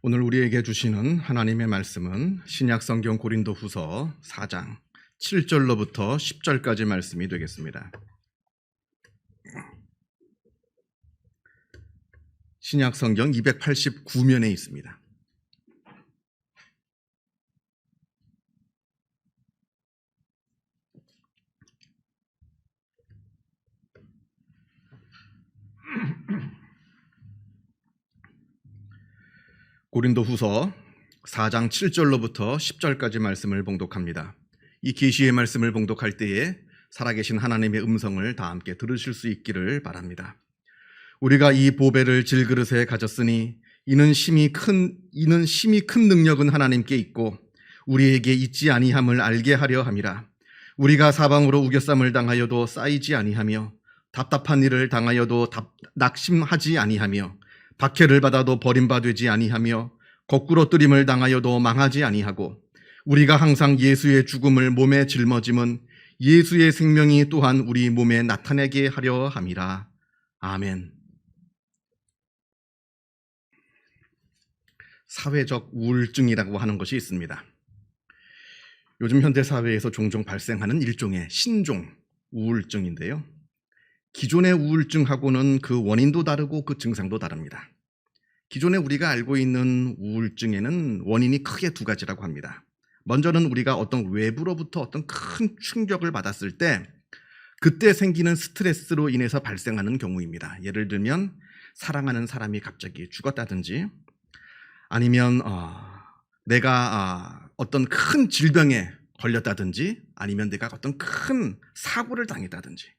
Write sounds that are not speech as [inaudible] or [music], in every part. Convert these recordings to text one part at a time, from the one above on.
오늘 우리에게 주시는 하나님의 말씀은 신약 성경 고린도 후서 4장 7절로부터 10절까지 말씀이 되겠습니다. 신약 성경 289면에 있습니다. 고린도 후서 4장 7절로부터 10절까지 말씀을 봉독합니다. 이 계시의 말씀을 봉독할 때에 살아계신 하나님의 음성을 다 함께 들으실 수 있기를 바랍니다. 우리가 이 보배를 질그릇에 가졌으니 이는 심히 큰 이는 심히 큰 능력은 하나님께 있고 우리에게 있지 아니함을 알게 하려 함이라. 우리가 사방으로 우겨쌈을 당하여도 쌓이지 아니하며 답답한 일을 당하여도 답, 낙심하지 아니하며 박해를 받아도 버림받지 아니하며 거꾸로 뜨림을 당하여도 망하지 아니하고 우리가 항상 예수의 죽음을 몸에 짊어짐은 예수의 생명이 또한 우리 몸에 나타내게 하려 함이라. 아멘. 사회적 우울증이라고 하는 것이 있습니다. 요즘 현대 사회에서 종종 발생하는 일종의 신종 우울증인데요. 기존의 우울증하고는 그 원인도 다르고 그 증상도 다릅니다. 기존에 우리가 알고 있는 우울증에는 원인이 크게 두 가지라고 합니다. 먼저는 우리가 어떤 외부로부터 어떤 큰 충격을 받았을 때 그때 생기는 스트레스로 인해서 발생하는 경우입니다. 예를 들면 사랑하는 사람이 갑자기 죽었다든지 아니면 어, 내가 어, 어떤 큰 질병에 걸렸다든지 아니면 내가 어떤 큰 사고를 당했다든지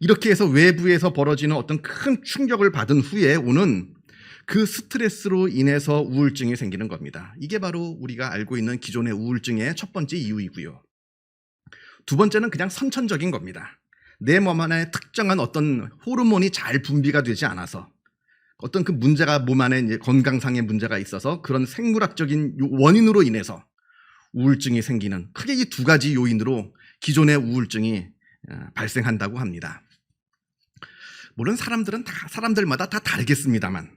이렇게 해서 외부에서 벌어지는 어떤 큰 충격을 받은 후에 오는 그 스트레스로 인해서 우울증이 생기는 겁니다. 이게 바로 우리가 알고 있는 기존의 우울증의 첫 번째 이유이고요. 두 번째는 그냥 선천적인 겁니다. 내 몸 안에 특정한 어떤 호르몬이 잘 분비가 되지 않아서 어떤 그 문제가 몸 안에 건강상의 문제가 있어서 그런 생물학적인 원인으로 인해서 우울증이 생기는 크게 이 두 가지 요인으로 기존의 우울증이 어, 발생한다고 합니다. 물론 사람들은 다 사람들마다 다 다르겠습니다만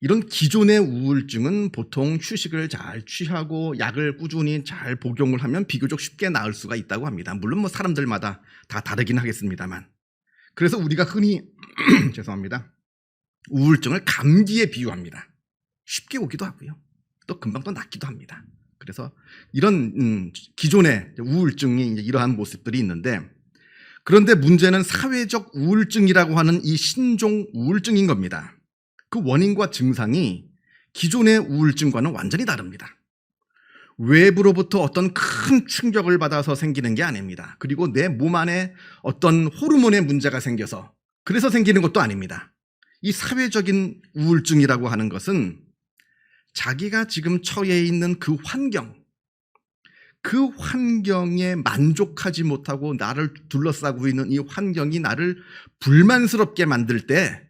이런 기존의 우울증은 보통 휴식을 잘 취하고 약을 꾸준히 잘 복용을 하면 비교적 쉽게 나을 수가 있다고 합니다. 물론 뭐 사람들마다 다 다르긴 하겠습니다만. 그래서 우리가 흔히 [clears throat] 죄송합니다. 우울증을 감기에 비유합니다. 쉽게 오기도 하고요. 또 금방 또 낫기도 합니다. 그래서 이런 음, 기존의 우울증이 이러한 모습들이 있는데 그런데 문제는 사회적 우울증이라고 하는 이 신종 우울증인 겁니다. 그 원인과 증상이 기존의 우울증과는 완전히 다릅니다. 외부로부터 어떤 큰 충격을 받아서 생기는 게 아닙니다. 그리고 내 몸 안에 어떤 호르몬의 문제가 생겨서 그래서 생기는 것도 아닙니다. 이 사회적인 우울증이라고 하는 것은 자기가 지금 처해 있는 그 환경, 그 환경에 만족하지 못하고 나를 둘러싸고 있는 이 환경이 나를 불만스럽게 만들 때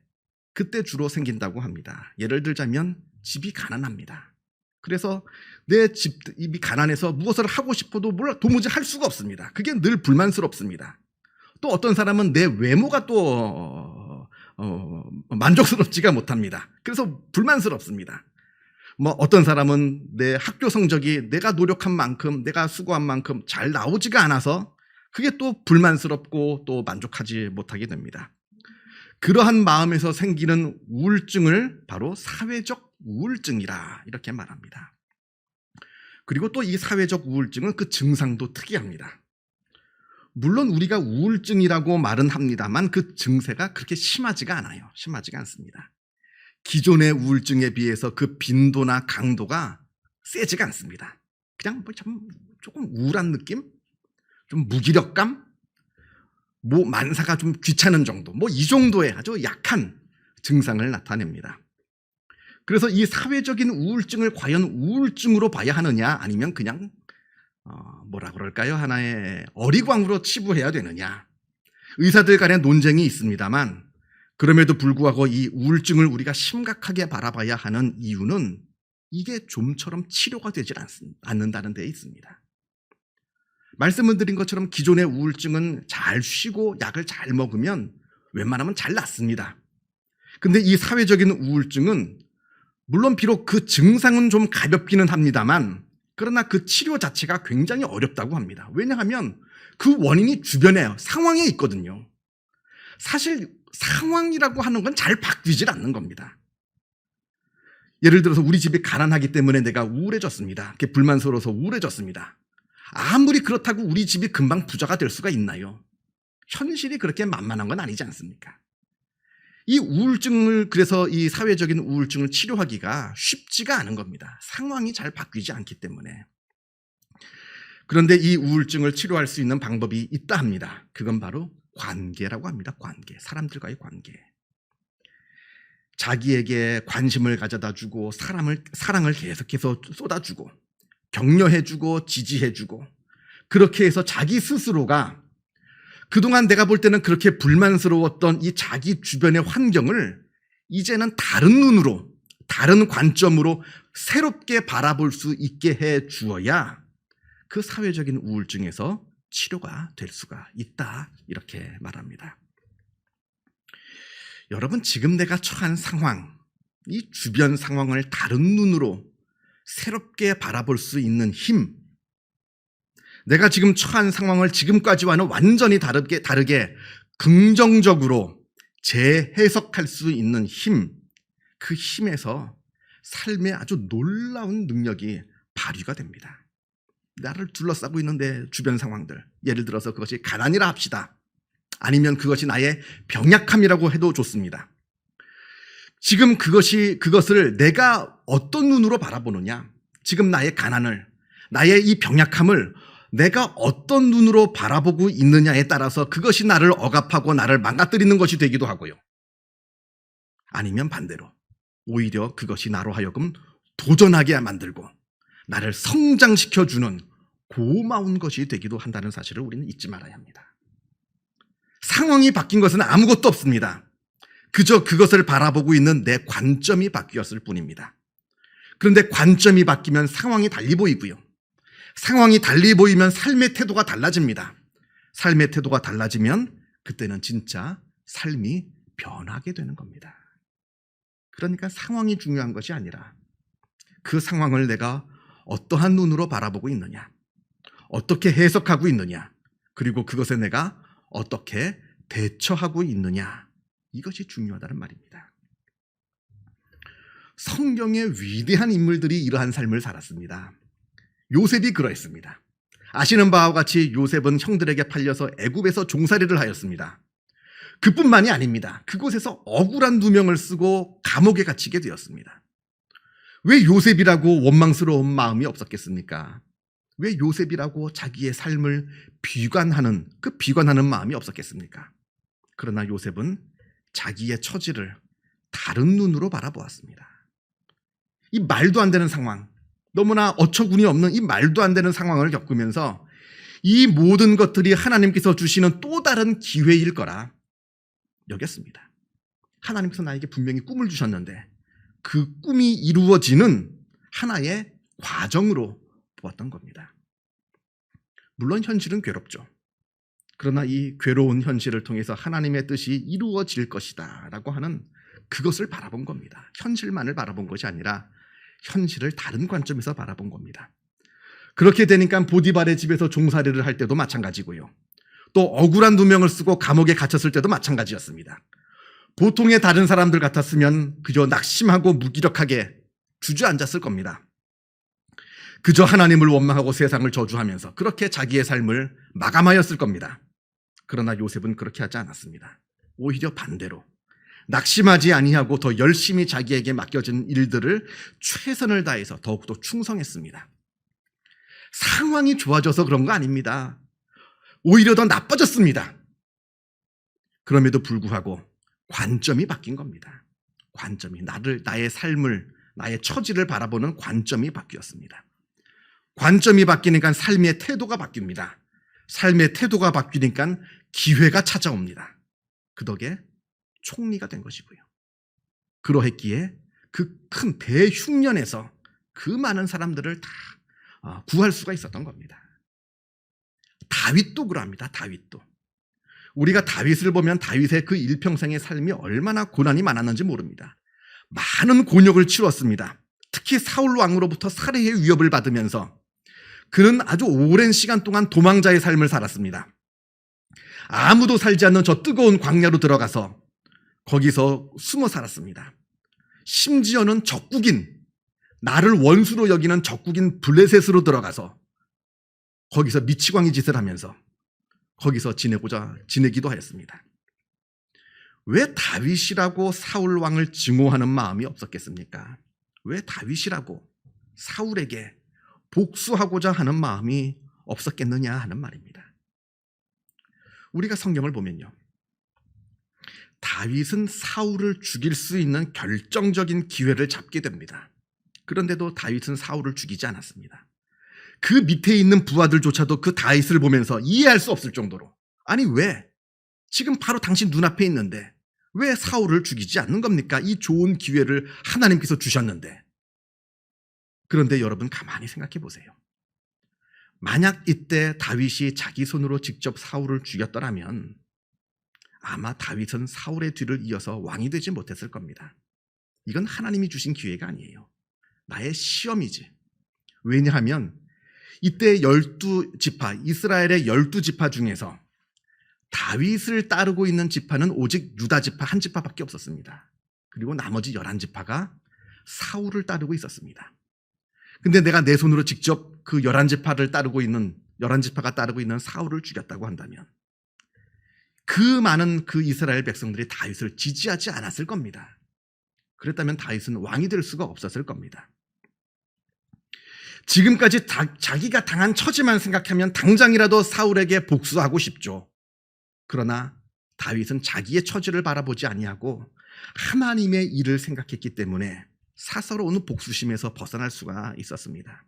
그때 주로 생긴다고 합니다. 예를 들자면 집이 가난합니다. 그래서 내 집이 가난해서 무엇을 하고 싶어도 뭘 도무지 할 수가 없습니다. 그게 늘 불만스럽습니다. 또 어떤 사람은 내 외모가 또 어, 만족스럽지가 못합니다. 그래서 불만스럽습니다. 뭐 어떤 사람은 내 학교 성적이 내가 노력한 만큼 내가 수고한 만큼 잘 나오지가 않아서 그게 또 불만스럽고 또 만족하지 못하게 됩니다. 그러한 마음에서 생기는 우울증을 바로 사회적 우울증이라 이렇게 말합니다. 그리고 또 이 사회적 우울증은 그 증상도 특이합니다. 물론 우리가 우울증이라고 말은 합니다만 그 증세가 그렇게 심하지가 않아요. 심하지가 않습니다. 기존의 우울증에 비해서 그 빈도나 강도가 세지가 않습니다. 그냥 뭐좀 조금 우울한 느낌? 좀 무기력감? 뭐 만사가 좀 귀찮은 정도. 뭐 이 정도의 아주 약한 증상을 나타냅니다. 그래서 이 사회적인 우울증을 과연 우울증으로 봐야 하느냐 아니면 그냥 어, 뭐라 그럴까요? 하나의 어리광으로 치부해야 되느냐. 의사들 간의 논쟁이 있습니다만 그럼에도 불구하고 이 우울증을 우리가 심각하게 바라봐야 하는 이유는 이게 좀처럼 치료가 되질 않는다는 데 있습니다. 말씀을 드린 것처럼 기존의 우울증은 잘 쉬고 약을 잘 먹으면 웬만하면 잘 낫습니다. 근데 이 사회적인 우울증은 물론 비록 그 증상은 좀 가볍기는 합니다만 그러나 그 치료 자체가 굉장히 어렵다고 합니다. 왜냐하면 그 원인이 주변에 상황에 있거든요. 사실 상황이라고 하는 건 잘 바뀌질 않는 겁니다. 예를 들어서 우리 집이 가난하기 때문에 내가 우울해졌습니다. 불만스러워서 우울해졌습니다. 아무리 그렇다고 우리 집이 금방 부자가 될 수가 있나요? 현실이 그렇게 만만한 건 아니지 않습니까? 이 우울증을 그래서 이 사회적인 우울증을 치료하기가 쉽지가 않은 겁니다. 상황이 잘 바뀌지 않기 때문에. 그런데 이 우울증을 치료할 수 있는 방법이 있다 합니다. 그건 바로 관계라고 합니다. 관계. 사람들과의 관계. 자기에게 관심을 가져다 주고 사람을 사랑을 계속해서 쏟아 주고 격려해 주고 지지해 주고 그렇게 해서 자기 스스로가 그동안 내가 볼 때는 그렇게 불만스러웠던 이 자기 주변의 환경을 이제는 다른 눈으로 다른 관점으로 새롭게 바라볼 수 있게 해 주어야 그 사회적인 우울증에서 치료가 될 수가 있다 이렇게 말합니다. 여러분 지금 내가 처한 상황, 이 주변 상황을 다른 눈으로 새롭게 바라볼 수 있는 힘, 내가 지금 처한 상황을 지금까지와는 완전히 다르게 다르게 긍정적으로 재해석할 수 있는 힘, 그 힘에서 삶의 아주 놀라운 능력이 발휘가 됩니다. 나를 둘러싸고 있는데 주변 상황들, 예를 들어서 그것이 가난이라 합시다. 아니면 그것이 나의 병약함이라고 해도 좋습니다. 지금 그것이 그것을 내가 어떤 눈으로 바라보느냐? 지금 나의 가난을, 나의 이 병약함을 내가 어떤 눈으로 바라보고 있느냐에 따라서 그것이 나를 억압하고 나를 망가뜨리는 것이 되기도 하고요. 아니면 반대로 오히려 그것이 나로 하여금 도전하게 만들고 나를 성장시켜 주는 고마운 것이 되기도 한다는 사실을 우리는 잊지 말아야 합니다. 상황이 바뀐 것은 아무것도 없습니다. 그저 그것을 바라보고 있는 내 관점이 바뀌었을 뿐입니다. 그런데 관점이 바뀌면 상황이 달리 보이고요. 상황이 달리 보이면 삶의 태도가 달라집니다. 삶의 태도가 달라지면 그때는 진짜 삶이 변하게 되는 겁니다. 그러니까 상황이 중요한 것이 아니라 그 상황을 내가 어떠한 눈으로 바라보고 있느냐, 어떻게 해석하고 있느냐, 그리고 그것에 내가 어떻게 대처하고 있느냐, 이것이 중요하다는 말입니다. 성경의 위대한 인물들이 이러한 삶을 살았습니다. 요셉이 그러했습니다. 아시는 바와 같이 요셉은 형들에게 팔려서 애굽에서 종살이를 하였습니다. 그뿐만이 아닙니다. 그곳에서 억울한 누명을 쓰고 감옥에 갇히게 되었습니다. 왜 요셉이라고 원망스러운 마음이 없었겠습니까? 왜 요셉이라고 자기의 삶을 비관하는 그 비관하는 마음이 없었겠습니까? 그러나 요셉은 자기의 처지를 다른 눈으로 바라보았습니다. 이 말도 안 되는 상황, 너무나 어처구니 없는 이 말도 안 되는 상황을 겪으면서 이 모든 것들이 하나님께서 주시는 또 다른 기회일 거라 여겼습니다. 하나님께서 나에게 분명히 꿈을 주셨는데 그 꿈이 이루어지는 하나의 과정으로 보았던 겁니다. 물론 현실은 괴롭죠. 그러나 이 괴로운 현실을 통해서 하나님의 뜻이 이루어질 것이다 라고 하는 그것을 바라본 겁니다. 현실만을 바라본 것이 아니라 현실을 다른 관점에서 바라본 겁니다. 그렇게 되니까 보디발의 집에서 종살이를 할 때도 마찬가지고요. 또 억울한 누명을 쓰고 감옥에 갇혔을 때도 마찬가지였습니다. 보통의 다른 사람들 같았으면 그저 낙심하고 무기력하게 주저앉았을 겁니다. 그저 하나님을 원망하고 세상을 저주하면서 그렇게 자기의 삶을 마감하였을 겁니다. 그러나 요셉은 그렇게 하지 않았습니다. 오히려 반대로 낙심하지 아니하고 더 열심히 자기에게 맡겨진 일들을 최선을 다해서 더욱더 충성했습니다. 상황이 좋아져서 그런 거 아닙니다. 오히려 더 나빠졌습니다. 그럼에도 불구하고 관점이 바뀐 겁니다. 관점이 나를 나의 삶을 나의 처지를 바라보는 관점이 바뀌었습니다. 관점이 바뀌니까 삶의 태도가 바뀝니다. 삶의 태도가 바뀌니까 기회가 찾아옵니다. 그 덕에 총리가 된 것이고요. 그러했기에 그 큰 대흉년에서 그 많은 사람들을 다 어, 구할 수가 있었던 겁니다. 다윗도 그럽니다. 다윗도. 우리가 다윗을 보면 다윗의 그 일평생의 삶이 얼마나 고난이 많았는지 모릅니다. 많은 곤욕을 치렀습니다. 특히 사울 왕으로부터 살해의 위협을 받으면서 그는 아주 오랜 시간 동안 도망자의 삶을 살았습니다. 아무도 살지 않는 저 뜨거운 광야로 들어가서 거기서 숨어 살았습니다. 심지어는 적국인, 나를 원수로 여기는 적국인 블레셋으로 들어가서 거기서 미치광이 짓을 하면서 거기서 지내고자 지내기도 하였습니다. 왜 다윗이라고 사울 왕을 증오하는 마음이 없었겠습니까? 왜 다윗이라고 사울에게 복수하고자 하는 마음이 없었겠느냐 하는 말입니다. 우리가 성경을 보면요. 다윗은 사울을 죽일 수 있는 결정적인 기회를 잡게 됩니다. 그런데도 다윗은 사울을 죽이지 않았습니다. 그 밑에 있는 부하들조차도 그 다윗을 보면서 이해할 수 없을 정도로 아니 왜 지금 바로 당신 눈앞에 있는데 왜 사울을 죽이지 않는 겁니까? 이 좋은 기회를 하나님께서 주셨는데 그런데 여러분 가만히 생각해 보세요. 만약 이때 다윗이 자기 손으로 직접 사울을 죽였더라면 아마 다윗은 사울의 뒤를 이어서 왕이 되지 못했을 겁니다. 이건 하나님이 주신 기회가 아니에요. 나의 시험이지. 왜냐하면 이때 열두 지파, 이스라엘의 열두 지파 중에서 다윗을 따르고 있는 지파는 오직 유다 지파 한 지파밖에 없었습니다. 그리고 나머지 열한 지파가 사울을 따르고 있었습니다. 근데 내가 내 손으로 직접 그 열한 지파를 따르고 있는 열한 지파가 따르고 있는 사울을 죽였다고 한다면 그 많은 그 이스라엘 백성들이 다윗을 지지하지 않았을 겁니다. 그랬다면 다윗은 왕이 될 수가 없었을 겁니다. 지금까지 다- 자기가 당한 처지만 생각하면 당장이라도 사울에게 복수하고 싶죠. 그러나 다윗은 자기의 처지를 바라보지 아니하고 하나님의 일을 생각했기 때문에 사서로운 복수심에서 벗어날 수가 있었습니다.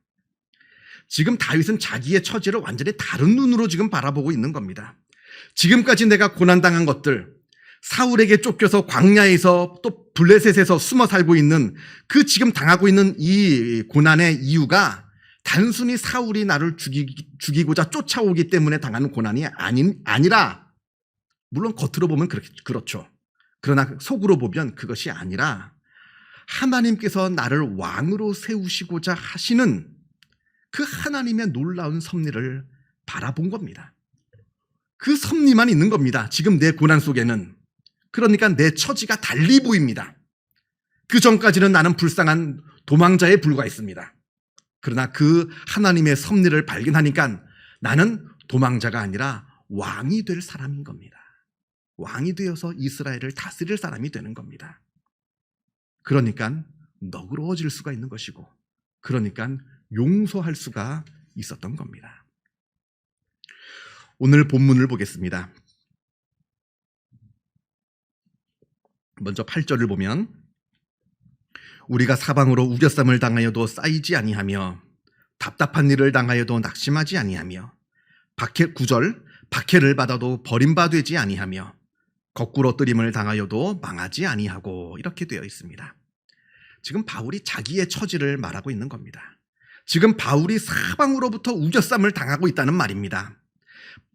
지금 다윗은 자기의 처지를 완전히 다른 눈으로 지금 바라보고 있는 겁니다. 지금까지 내가 고난당한 것들, 사울에게 쫓겨서 광야에서 또 블레셋에서 숨어 살고 있는 그 지금 당하고 있는 이 고난의 이유가 단순히 사울이 나를 죽이, 죽이 고자 쫓아오기 때문에 당하는 고난이 아닌, 아니라, 물론 겉으로 보면 그렇, 그렇죠. 그러나 속으로 보면 그것이 아니라 하나님께서 나를 왕으로 세우시고자 하시는 그 하나님의 놀라운 섭리를 바라본 겁니다. 그 섭리만 있는 겁니다. 지금 내 고난 속에는. 그러니까 내 처지가 달리 보입니다. 그 전까지는 나는 불쌍한 도망자에 불과했습니다. 그러나 그 하나님의 섭리를 발견하니까 나는 도망자가 아니라 왕이 될 사람인 겁니다. 왕이 되어서 이스라엘을 다스릴 사람이 되는 겁니다. 그러니까 너그러워질 수가 있는 것이고, 그러니까 용서할 수가 있었던 겁니다. 오늘 본문을 보겠습니다. 먼저 8절을 보면 우리가 사방으로 우겨쌈을 당하여도 쌓이지 아니하며 답답한 일을 당하여도 낙심하지 아니하며 박해 9절 박해를 받아도 버림받지 아니하며 거꾸로 뜨림을 당하여도 망하지 아니하고 이렇게 되어 있습니다. 지금 바울이 자기의 처지를 말하고 있는 겁니다. 지금 바울이 사방으로부터 우겨쌈을 당하고 있다는 말입니다.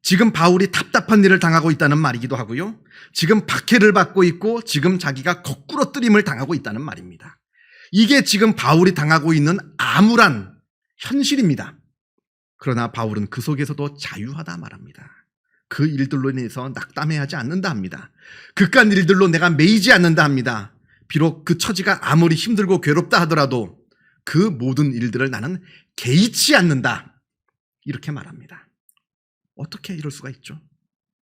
지금 바울이 답답한 일을 당하고 있다는 말이기도 하고요. 지금 박해를 받고 있고 지금 자기가 거꾸로 뜨림을 당하고 있다는 말입니다. 이게 지금 바울이 당하고 있는 암울한 현실입니다. 그러나 바울은 그 속에서도 자유하다 말합니다. 그 일들로 인해서 낙담해하지 않는다 합니다. 그깟 일들로 내가 매이지 않는다 합니다. 비록 그 처지가 아무리 힘들고 괴롭다 하더라도 그 모든 일들을 나는 개의치 않는다. 이렇게 말합니다. 어떻게 이럴 수가 있죠?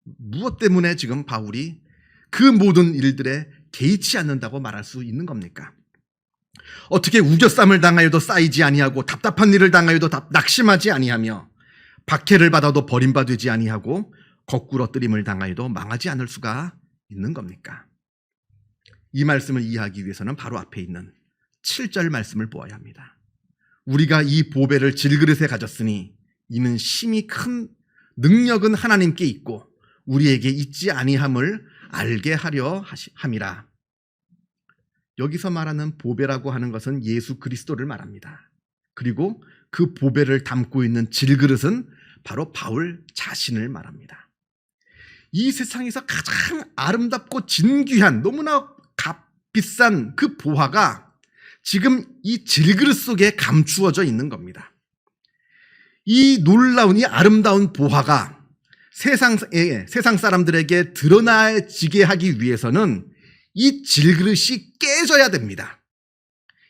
무엇 때문에 지금 바울이 그 모든 일들에 개의치 않는다고 말할 수 있는 겁니까? 어떻게 우겨쌈을 당하여도 쌓이지 아니하고 답답한 일을 당하여도 답- 낙심하지 아니하며 박해를 받아도 버림받지 아니하고 거꾸로 뜨림을 당하여도 망하지 않을 수가 있는 겁니까? 이 말씀을 이해하기 위해서는 바로 앞에 있는 7절 말씀을 보아야 합니다. 우리가 이 보배를 질그릇에 가졌으니 이는 심히 큰 능력은 하나님께 있고 우리에게 있지 아니함을 알게 하려 함이라. 여기서 말하는 보배라고 하는 것은 예수 그리스도를 말합니다. 그리고 그 보배를 담고 있는 질그릇은 바로 바울 자신을 말합니다. 이 세상에서 가장 아름답고 진귀한 너무나 값, 비싼 그 보화가 지금 이 질그릇 속에 감추어져 있는 겁니다. 이 놀라운 이 아름다운 보화가 세상에 세상 사람들에게 드러나지게 하기 위해서는 이 질그릇이 깨져야 됩니다.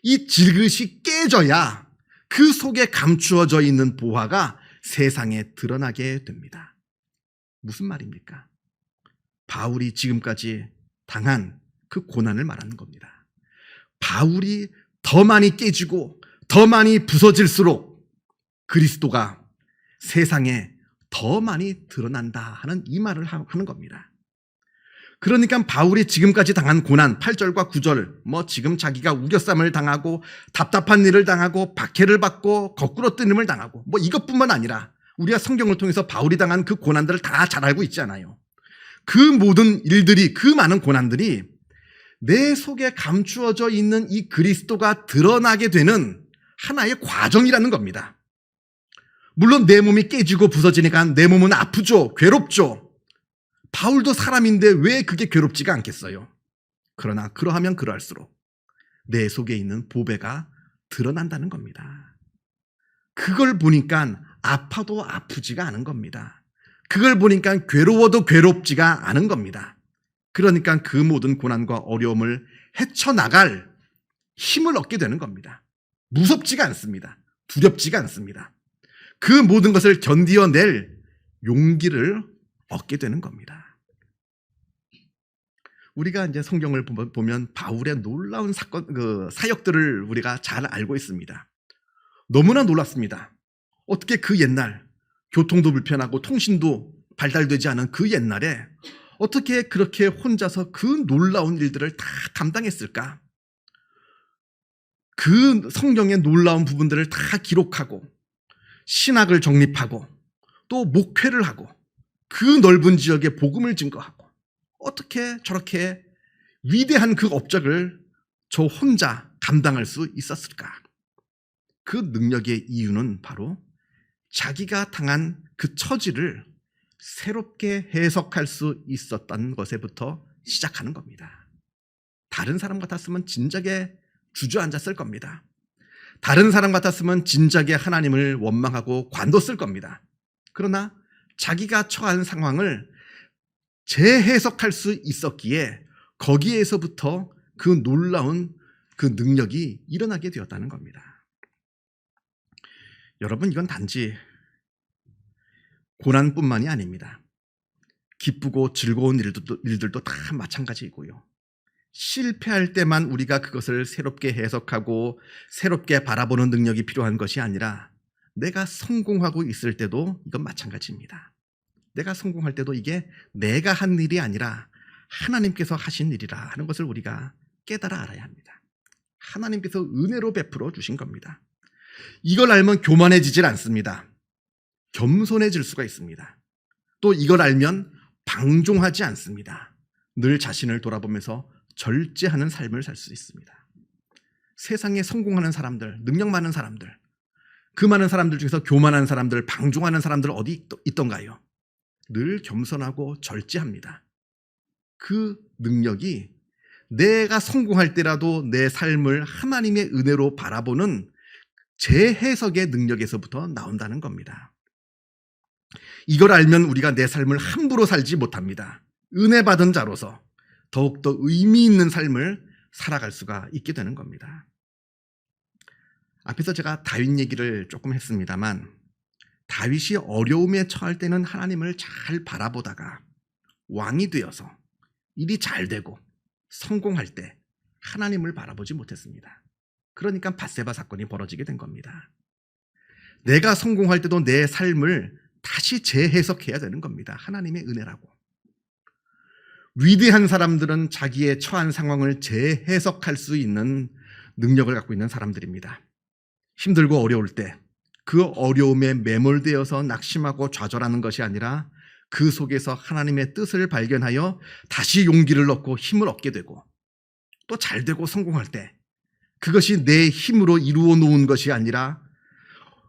이 질그릇이 깨져야 그 속에 감추어져 있는 보화가 세상에 드러나게 됩니다. 무슨 말입니까? 바울이 지금까지 당한 그 고난을 말하는 겁니다. 바울이 더 많이 깨지고 더 많이 부서질수록 그리스도가 세상에 더 많이 드러난다 하는 이 말을 하- 하는 겁니다. 그러니까 바울이 지금까지 당한 고난 8절과 9절 뭐 지금 자기가 우겨쌈을 당하고 답답한 일을 당하고 박해를 받고 거꾸로 뜨림을 당하고 뭐 이것뿐만 아니라 우리가 성경을 통해서 바울이 당한 그 고난들을 다 잘 알고 있잖아요. 그 모든 일들이 그 많은 고난들이 내 속에 감추어져 있는 이 그리스도가 드러나게 되는 하나의 과정이라는 겁니다. 물론 내 몸이 깨지고 부서지니까 내 몸은 아프죠. 괴롭죠. 바울도 사람인데 왜 그게 괴롭지가 않겠어요? 그러나 그러하면 그러할수록 내 속에 있는 보배가 드러난다는 겁니다. 그걸 보니까 아파도 아프지가 않은 겁니다. 그걸 보니까 괴로워도 괴롭지가 않은 겁니다. 그러니까 그 모든 고난과 어려움을 헤쳐나갈 힘을 얻게 되는 겁니다. 무섭지가 않습니다. 두렵지가 않습니다. 그 모든 것을 견디어낼 용기를 얻게 되는 겁니다. 우리가 이제 성경을 보- 보면 바울의 놀라운 사건, 그 사역들을 우리가 잘 알고 있습니다. 너무나 놀랐습니다. 어떻게 그 옛날 교통도 불편하고 통신도 발달되지 않은 그 옛날에 어떻게 그렇게 혼자서 그 놀라운 일들을 다 감당했을까? 그 성경의 놀라운 부분들을 다 기록하고 신학을 정립하고 또 목회를 하고 그 넓은 지역에 복음을 증거하고 어떻게 저렇게 위대한 그 업적을 저 혼자 감당할 수 있었을까? 그 능력의 이유는 바로 자기가 당한 그 처지를 새롭게 해석할 수 있었다는 것에부터 시작하는 겁니다. 다른 사람 같았으면 진작에 주저앉았을 겁니다. 다른 사람 같았으면 진작에 하나님을 원망하고 관뒀을 겁니다. 그러나 자기가 처한 상황을 재해석할 수 있었기에 거기에서부터 그 놀라운 그 능력이 일어나게 되었다는 겁니다. 여러분, 이건 단지 고난뿐만이 아닙니다. 기쁘고 즐거운 일들도, 일들도 다 마찬가지이고요. 실패할 때만 우리가 그것을 새롭게 해석하고 새롭게 바라보는 능력이 필요한 것이 아니라 내가 성공하고 있을 때도 이건 마찬가지입니다. 내가 성공할 때도 이게 내가 한 일이 아니라 하나님께서 하신 일이라 하는 것을 우리가 깨달아 알아야 합니다. 하나님께서 은혜로 베풀어 주신 겁니다. 이걸 알면 교만해지질 않습니다. 겸손해질 수가 있습니다. 또 이걸 알면 방종하지 않습니다. 늘 자신을 돌아보면서 절제하는 삶을 살 수 있습니다. 세상에 성공하는 사람들, 능력 많은 사람들, 그 많은 사람들 중에서 교만한 사람들, 방종하는 사람들 어디 있- 있던가요? 늘 겸손하고 절제합니다. 그 능력이 내가 성공할 때라도 내 삶을 하나님의 은혜로 바라보는 재해석의 능력에서부터 나온다는 겁니다. 이걸 알면 우리가 내 삶을 함부로 살지 못합니다. 은혜 받은 자로서 더욱더 의미 있는 삶을 살아갈 수가 있게 되는 겁니다. 앞에서 제가 다윗 얘기를 조금 했습니다만 다윗이 어려움에 처할 때는 하나님을 잘 바라보다가 왕이 되어서 일이 잘 되고 성공할 때 하나님을 바라보지 못했습니다. 그러니까 바세바 사건이 벌어지게 된 겁니다. 내가 성공할 때도 내 삶을 다시 재해석해야 되는 겁니다. 하나님의 은혜라고. 위대한 사람들은 자기의 처한 상황을 재해석할 수 있는 능력을 갖고 있는 사람들입니다. 힘들고 어려울 때 그 어려움에 매몰되어서 낙심하고 좌절하는 것이 아니라 그 속에서 하나님의 뜻을 발견하여 다시 용기를 얻고 힘을 얻게 되고 또 잘 되고 성공할 때 그것이 내 힘으로 이루어 놓은 것이 아니라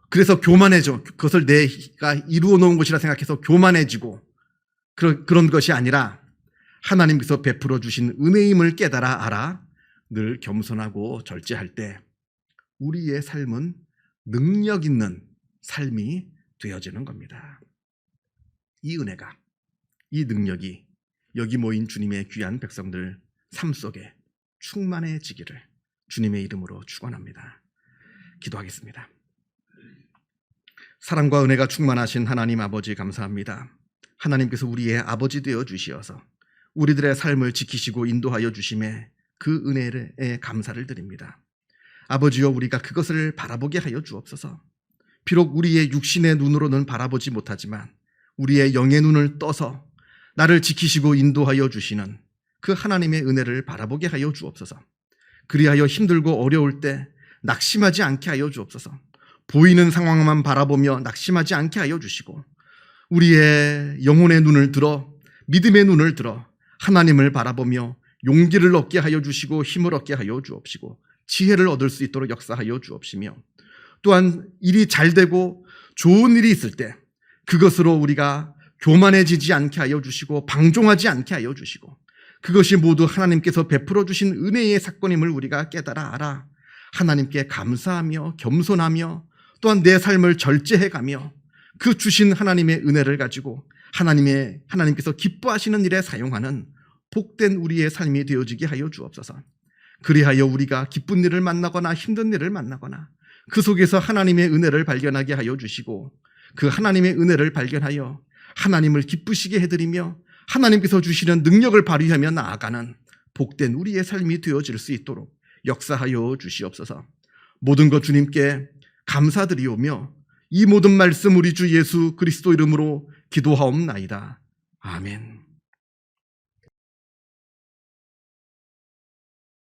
그래서 교만해져 그것을 내가 이루어 놓은 것이라 생각해서 교만해지고 그런 그런 것이 아니라 하나님께서 베풀어 주신 은혜임을 깨달아 알아 늘 겸손하고 절제할 때 우리의 삶은 능력 있는 삶이 되어지는 겁니다. 이 은혜가, 이 능력이 여기 모인 주님의 귀한 백성들 삶 속에 충만해지기를 주님의 이름으로 축원합니다. 기도하겠습니다. 사랑과 은혜가 충만하신 하나님 아버지 감사합니다. 하나님께서 우리의 아버지 되어 주시어서 우리들의 삶을 지키시고 인도하여 주심에 그 은혜에 감사를 드립니다. 아버지여 우리가 그것을 바라보게 하여 주옵소서. 비록 우리의 육신의 눈으로는 바라보지 못하지만 우리의 영의 눈을 떠서 나를 지키시고 인도하여 주시는 그 하나님의 은혜를 바라보게 하여 주옵소서. 그리하여 힘들고 어려울 때 낙심하지 않게 하여 주옵소서. 보이는 상황만 바라보며 낙심하지 않게 하여 주시고 우리의 영혼의 눈을 들어 믿음의 눈을 들어 하나님을 바라보며 용기를 얻게 하여 주시고 힘을 얻게 하여 주옵시고 지혜를 얻을 수 있도록 역사하여 주옵시며 또한 일이 잘 되고 좋은 일이 있을 때 그것으로 우리가 교만해지지 않게 하여 주시고 방종하지 않게 하여 주시고 그것이 모두 하나님께서 베풀어 주신 은혜의 사건임을 우리가 깨달아 알아 하나님께 감사하며 겸손하며 또한 내 삶을 절제해 가며 그 주신 하나님의 은혜를 가지고 하나님의 하나님께서 기뻐하시는 일에 사용하는 복된 우리의 삶이 되어지게 하여 주옵소서. 그리하여 우리가 기쁜 일을 만나거나 힘든 일을 만나거나 그 속에서 하나님의 은혜를 발견하게 하여 주시고 그 하나님의 은혜를 발견하여 하나님을 기쁘시게 해드리며 하나님께서 주시는 능력을 발휘하며 나아가는 복된 우리의 삶이 되어질 수 있도록 역사하여 주시옵소서. 모든 것 주님께 감사드리오며 이 모든 말씀 우리 주 예수 그리스도 이름으로 기도하옵나이다. 아멘.